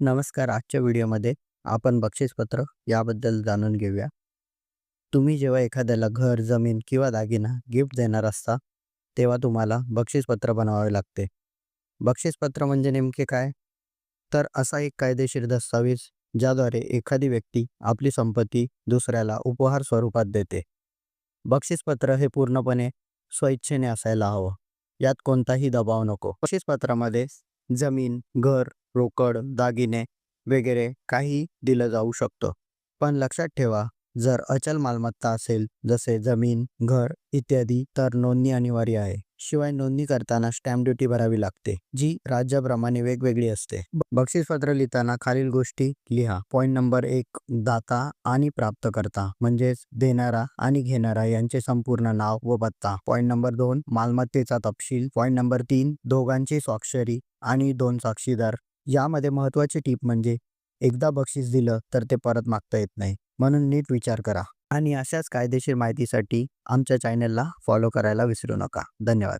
नमस्कार आजच्या व्हिडिओमध्ये आपण बक्षीसपत्र याबद्दल जाणून घेऊया. तुम्ही जेव्हा एखाद्याला घर जमीन किंवा दागिना गिफ्ट देणार असता तेव्हा तुम्हाला बक्षीसपत्र बनवावे लागते. बक्षीसपत्र म्हणजे नेमके काय? तर असा एक कायदेशीर दस्तावेज ज्याद्वारे एखादी व्यक्ती आपली संपत्ती दुसऱ्याला उपहार स्वरूपात देते. बक्षीसपत्र हे पूर्णपणे स्वइच्छेने असायला हवं. यात कोणताही दबाव नको. बक्षीसपत्रामध्ये जमीन घर रोकड दागिने वगैरे काही दिलं जाऊ शकतं. पण लक्षात ठेवा जर अचल मालमत्ता असेल जसे जमीन घर इत्यादी तर नोंदणी अनिवार्य आहे. शिवाय नोंदणी करताना स्टॅम्प ड्युटी भरावी लागते जी राज्याप्रमाणे वेगवेगळी असते. बक्षीसपत्र लिहिताना खालील गोष्टी लिहा. पॉईंट नंबर एक दाता आणि प्राप्तकर्ता म्हणजेच देणारा आणि घेणारा यांचे संपूर्ण नाव व पत्ता. पॉईंट नंबर दोन मालमत्तेचा तपशील. पॉईंट नंबर तीन दोघांची स्वाक्षरी आणि दोन साक्षीदार. यामध्ये महत्त्वाची टीप म्हणजे एकदा बक्षीस दिलं तर ते परत मागता येत नाही. म्हणून नीट विचार करा. आणि अशाच कायदेशीर माहितीसाठी आमच्या चॅनलला फॉलो करायला विसरू नका. धन्यवाद.